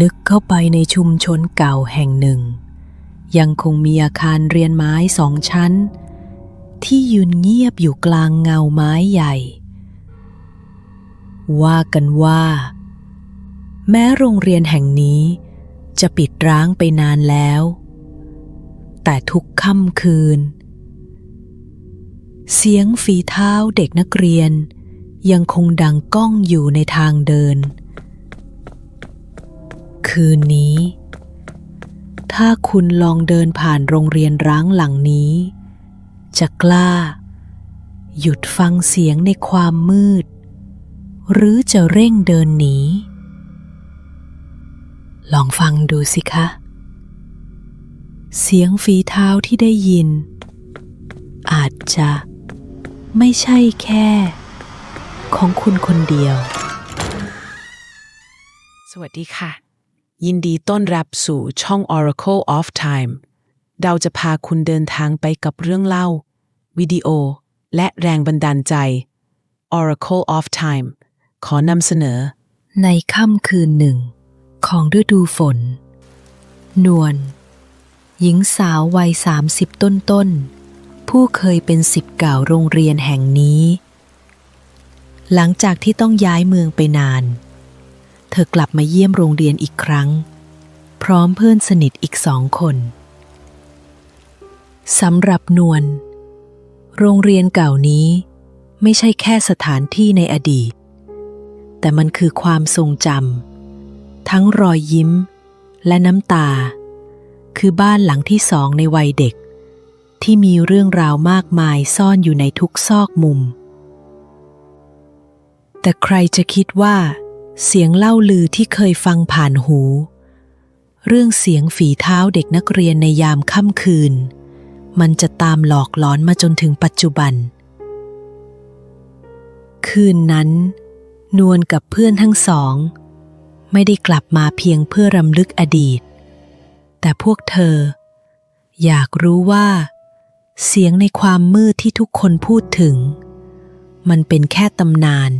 ลึกเข้าไปในชุมชนเก่าแห่งหนึ่ง ยังคงมีอาคารเรียนไม้สองชั้น ที่ยืนเงียบอยู่กลางเงาไม้ใหญ่ ว่ากันว่า แม้โรงเรียนแห่งนี้จะปิดร้างไปนานแล้ว แต่ทุกค่ำคืน เสียงฝีเท้าเด็กนักเรียน ยังคงดังก้องอยู่ในทางเดิน คืนนี้ ถ้าคุณลองเดินผ่านโรงเรียนร้างหลังนี้ จะกล้า หยุดฟังเสียงในความมืด หรือจะเร่งเดินหนี ลองฟังดูสิคะ เสียงฝีเท้าที่ได้ยิน อาจจะไม่ใช่แค่ ของคุณคนเดียว สวัสดีค่ะ ยินดีต้อนรับสู่ช่อง Oracle of Time เราจะพาคุณเดินทางไปกับเรื่องเล่า วิดีโอ และแรงบันดาลใจ Oracle of Time ขอนำเสนอ ในค่ำคืนหนึ่ง ของฤดูฝน นวล หญิงสาววัยสามสิบต้น ผู้เคยเป็นสิบเก่าโรงเรียนแห่งนี้ หลังจากที่ต้องย้ายเมืองไปนาน เธอกลับมาเยี่ยมโรงเรียนอีกครั้ง พร้อมเพื่อนสนิทอีกสองคนสำหรับนวลโรงเรียนเก่านี้ไม่ใช่แค่สถานที่ในอดีต แต่มันคือความทรงจำทั้งรอยยิ้มและน้ำตา คือบ้านหลังที่สองในวัยเด็ก ที่มีเรื่องราวมากมายซ่อนอยู่ในทุกซอกมุม แต่ใครจะคิดว่า เสียงเล่าลือที่เคยฟังผ่านหู เรื่องเสียงฝีเท้าเด็กนักเรียนในยามค่ำคืน มันจะตามหลอกหลอนมาจนถึงปัจจุบัน คืนนั้น นวลกับเพื่อนทั้งสอง ไม่ได้กลับมาเพียงเพื่อรำลึกอดีต แต่พวกเธอ อยากรู้ว่า เสียงในความมืดที่ทุกคนพูดถึง มันเป็นแค่ตำนาน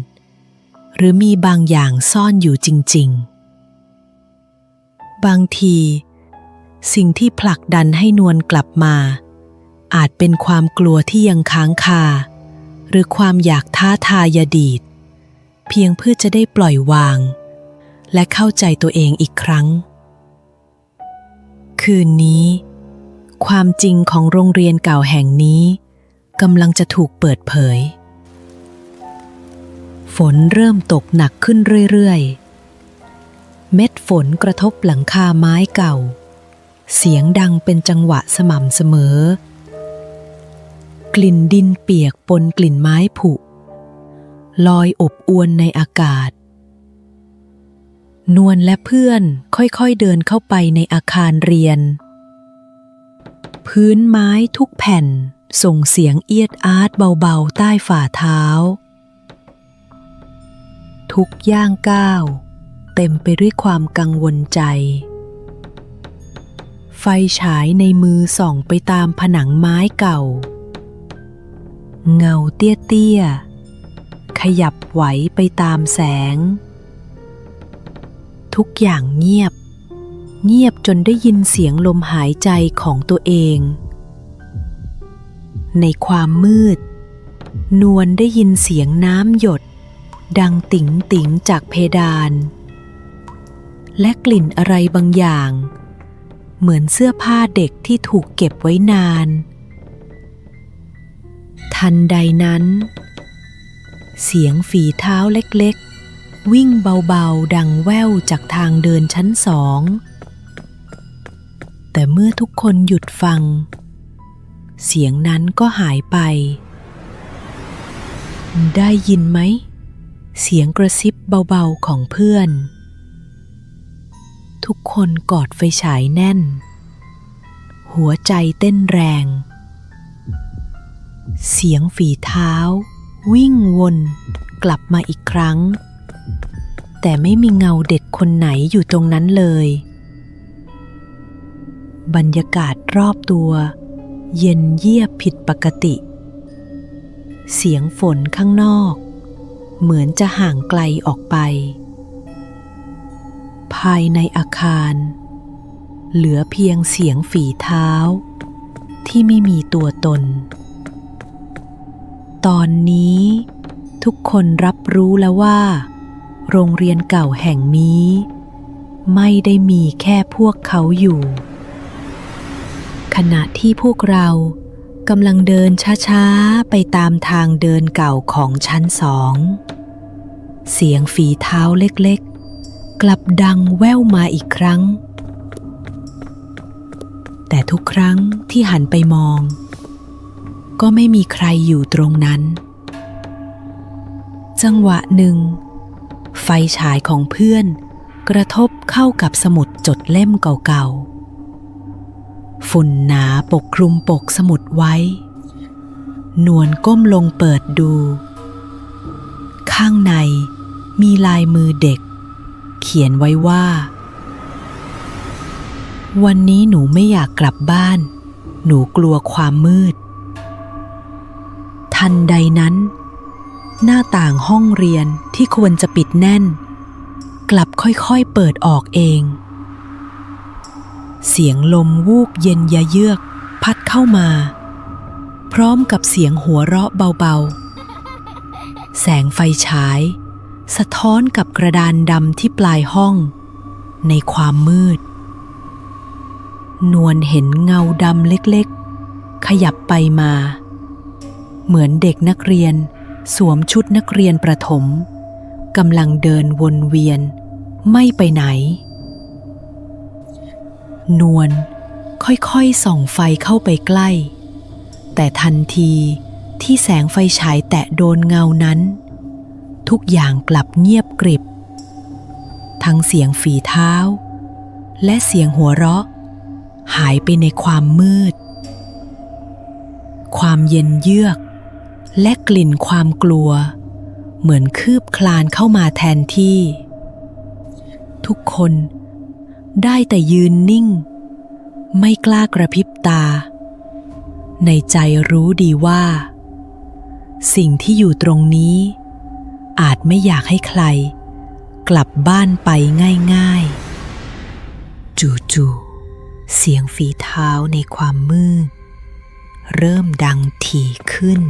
หรือมีบางอย่างซ่อนอยู่จริง ๆ บางที สิ่งที่ผลักดันให้นวลกลับมา อาจเป็นความกลัวที่ยังค้างคา หรือความอยากท้าทายอดีต เพียงเพื่อจะได้ปล่อยวาง และเข้าใจตัวเองอีกครั้ง คืนนี้ ความจริงของโรงเรียนเก่าแห่งนี้กำลังจะถูกเปิดเผย ฝนเริ่มตกหนักขึ้นเรื่อยๆ เม็ดฝนกระทบหลังคาไม้เก่า เสียงดังเป็นจังหวะสม่ำเสมอ กลิ่นดินเปียกปนกลิ่นไม้ผุ ลอยอบอวนในอากาศ นวลและเพื่อนค่อยๆเดินเข้าไปในอาคารเรียน พื้นไม้ทุกแผ่นส่งเสียงเอียดอาร์ตเบาๆใต้ฝ่าเท้า ทุกย่างก้าว เต็มไปด้วยความกังวลใจ ไฟฉายในมือส่องไปตามผนังไม้เก่า เงาเตี้ยๆ ขยับไหวไปตามแสง ทุกอย่างเงียบ เงียบจนได้ยินเสียงลมหายใจของตัวเอง ในความมืด นวลได้ยินเสียงน้ำหยด ดังติ๋งติ๋งจากเพดาน และกลิ่นอะไรบางอย่าง เหมือนเสื้อผ้าเด็กที่ถูกเก็บไว้นาน ทันใดนั้น เสียงฝีเท้าเล็กๆ วิ่งเบาๆ ดังแว่วจากทางเดินชั้นสอง แต่เมื่อทุกคนหยุดฟัง เสียงนั้นก็หายไป ได้ยินไหม เสียงกระซิบเบาๆของเพื่อน ทุกคนกอดไฟฉายแน่น หัวใจเต้นแรง เสียงฝีเท้า วิ่งวนกลับมาอีกครั้ง แต่ไม่มีเงาเด็กคนไหนอยู่ตรงนั้นเลย บรรยากาศรอบตัว เย็นเยียบผิดปกติ เสียงฝนข้างนอก เหมือนจะห่างไกลออกไป ภายในอาคาร เหลือเพียงเสียงฝีเท้า ที่ไม่มีตัวตน ตอนนี้ทุกคนรับรู้แล้วว่า โรงเรียนเก่าแห่งนี้ ไม่ได้มีแค่พวกเขาอยู่ ขณะที่พวกเรา กำลังเดินช้าๆ ไปตามทางเดินเก่าของชั้นสอง เสียงฝีเท้าเล็กๆ กลับดังแว่วมาอีกครั้ง แต่ทุกครั้งที่หันไปมอง ก็ไม่มีใครอยู่ตรงนั้น จังหวะหนึ่ง ไฟฉายของเพื่อนกระทบเข้ากับสมุดจดเล่มเก่าๆ ฝุ่นหนาปกคลุมปกสมุดไว้ นวลก้มลงเปิดดู ข้างในมีลายมือเด็ก เขียนไว้ว่า วันนี้หนูไม่อยากกลับบ้าน หนูกลัวความมืด ทันใดนั้น หน้าต่างห้องเรียนที่ควรจะปิดแน่น กลับค่อยๆเปิดออกเอง เสียงลมวูบเย็นยะเยือก พัดเข้ามา พร้อมกับเสียงหัวเราะเบาๆ แสงไฟฉาย สะท้อนกับกระดานดำที่ปลายห้อง ในความมืด นวลเห็นเงาดำเล็กๆ ขยับไปมา เหมือนเด็กนักเรียนสวมชุดนักเรียนประถมกำลังเดินวนเวียน ไม่ไปไหน นวลค่อยๆส่องไฟเข้าไปใกล้ แต่ทันทีที่แสงไฟฉายแตะโดนเงานั้น ทุกอย่างกลับเงียบกริบ ทั้งเสียงฝีเท้า และเสียงหัวเราะ หายไปในความมืด ความเย็นเยือก และกลิ่นความกลัว เหมือนคืบคลานเข้ามาแทนที่ ทุกคน ได้แต่ยืนนิ่ง ไม่กล้ากระพริบตา ในใจรู้ดีว่า สิ่งที่อยู่ตรงนี้ อาจไม่อยากให้ใคร กลับบ้านไปง่ายๆ จู่ๆเสียงฝีเท้าในความมืด เริ่มดังถี่ขึ้น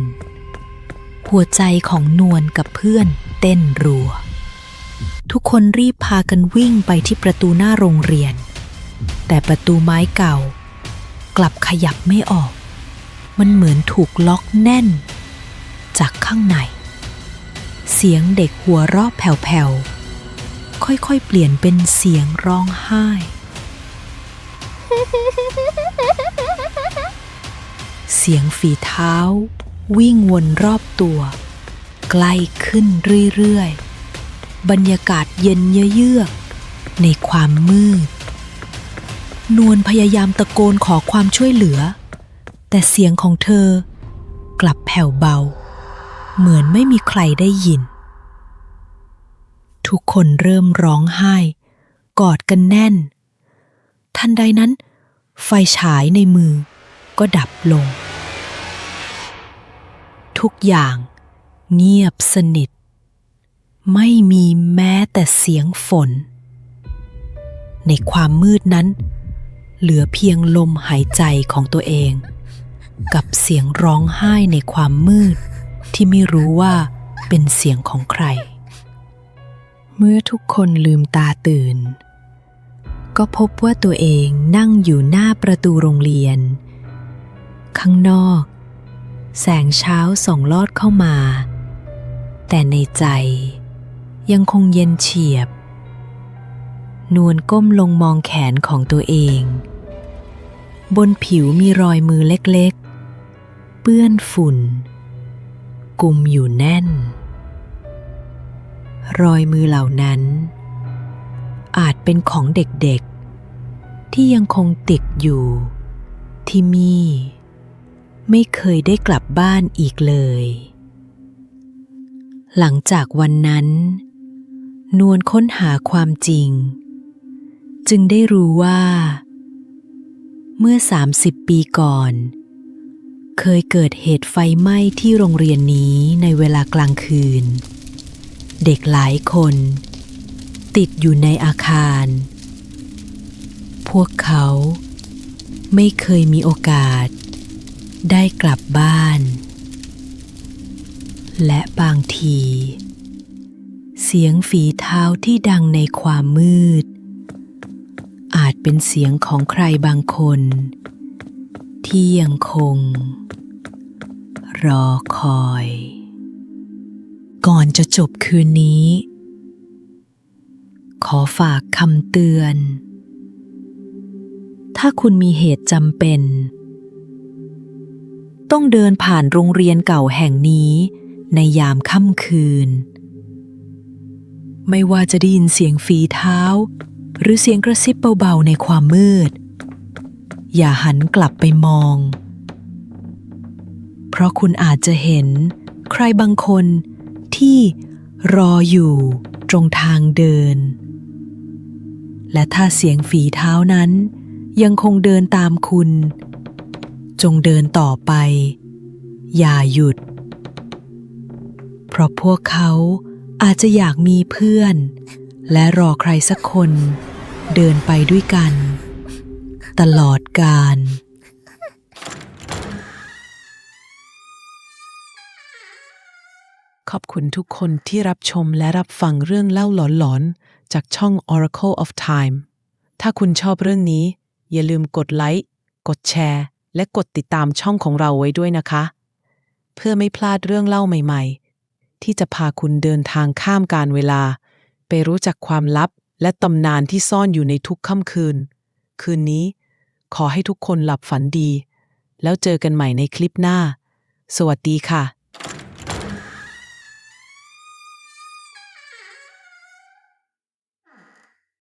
หัวใจของนวลกับเพื่อนเต้นรัว ทุกคนรีบพากันวิ่งไปที่ประตูหน้าโรงเรียน แต่ประตูไม้เก่า กลับขยับไม่ออก มันเหมือนถูกล็อกแน่น จากข้างใน เสียงเด็กหัวเราะแผ่วๆ ค่อยๆ เปลี่ยนเป็นเสียงร้องไห้ เสียงฝีเท้า วิ่งวนรอบตัว ใกล้ขึ้นเรื่อยๆ บรรยากาศเย็นเยือกในความมืด นวลพยายามตะโกนขอความช่วยเหลือ แต่เสียงของเธอกลับแผ่วเบา เหมือนไม่มีใครได้ยิน ทุกคนเริ่มร้องไห้ กอดกันแน่น ทันใดนั้น ไฟฉายในมือก็ดับลง ทุกอย่างเงียบสนิท ไม่มีแม้แต่เสียงฝน ในความมืดนั้น เหลือเพียงลมหายใจของตัวเอง กับเสียงร้องไห้ในความมืด ที่ไม่รู้ว่าเป็นเสียงของใคร เมื่อทุกคนลืมตาตื่น ก็พบว่าตัวเองนั่งอยู่หน้าประตูโรงเรียน ข้างนอก แสงเช้าส่องลอดเข้ามา แต่ในใจ ยังคงเย็นเฉียบ นวลก้มลงมองแขนของตัวเอง บนผิวมีรอยมือเล็กๆ เปื้อนฝุ่น กุมอยู่แน่น รอยมือเหล่านั้น อาจเป็นของเด็กๆ ที่ยังคงติดอยู่ ที่มี่ไม่เคยได้กลับบ้านอีกเลย หลังจากวันนั้น นวลค้นหาความจริง จึงได้รู้ว่า เมื่อ 30 ปีก่อน เคยเกิดเหตุไฟไหม้ที่โรงเรียนนี้ในเวลากลางคืน เด็กหลายคน ติดอยู่ในอาคาร พวกเขาไม่เคยมีโอกาส ได้กลับบ้าน และบางที เสียงฝีเท้าที่ดังในความมืด อาจเป็นเสียงของใครบางคน ที่ยังคง รอคอย ก่อนจะจบคืนนี้ ขอฝากคำเตือน ถ้าคุณมีเหตุจำเป็น ต้องเดินผ่านโรงเรียนเก่าแห่งนี้ในยามค่ำคืน ไม่ว่าจะได้ยินเสียงฝีเท้า หรือเสียงกระซิบเบาๆในความมืด อย่าหันกลับไปมอง เพราะคุณอาจจะเห็น ใครบางคนที่รออยู่ตรงทางเดิน และถ้าเสียงฝีเท้านั้น ยังคงเดินตามคุณ จงเดินต่อไป อย่าหยุด เพราะพวกเขา อาจจะอยากมีเพื่อน และรอใครสักคนเดินไปด้วยกัน ตลอดกาลขอบคุณทุกคนที่รับชมและรับฟังเรื่องเล่าหลอนๆ จากช่อง Oracle of Time ถ้าคุณชอบเรื่องนี้ อย่าลืมกดไลค์ กดแชร์ และกดติดตามช่องของเราไว้ด้วยนะคะ เพื่อไม่พลาดเรื่องเล่าใหม่ ๆ ที่จะพาคุณเดินทางข้ามการเวลา ไปรู้จักความลับและตำนานที่ซ่อนอยู่ในทุกค่ำคืน คืนนี้ ขอให้ทุกคนหลับฝันดี แล้วเจอกันใหม่ในคลิปหน้า สวัสดีค่ะ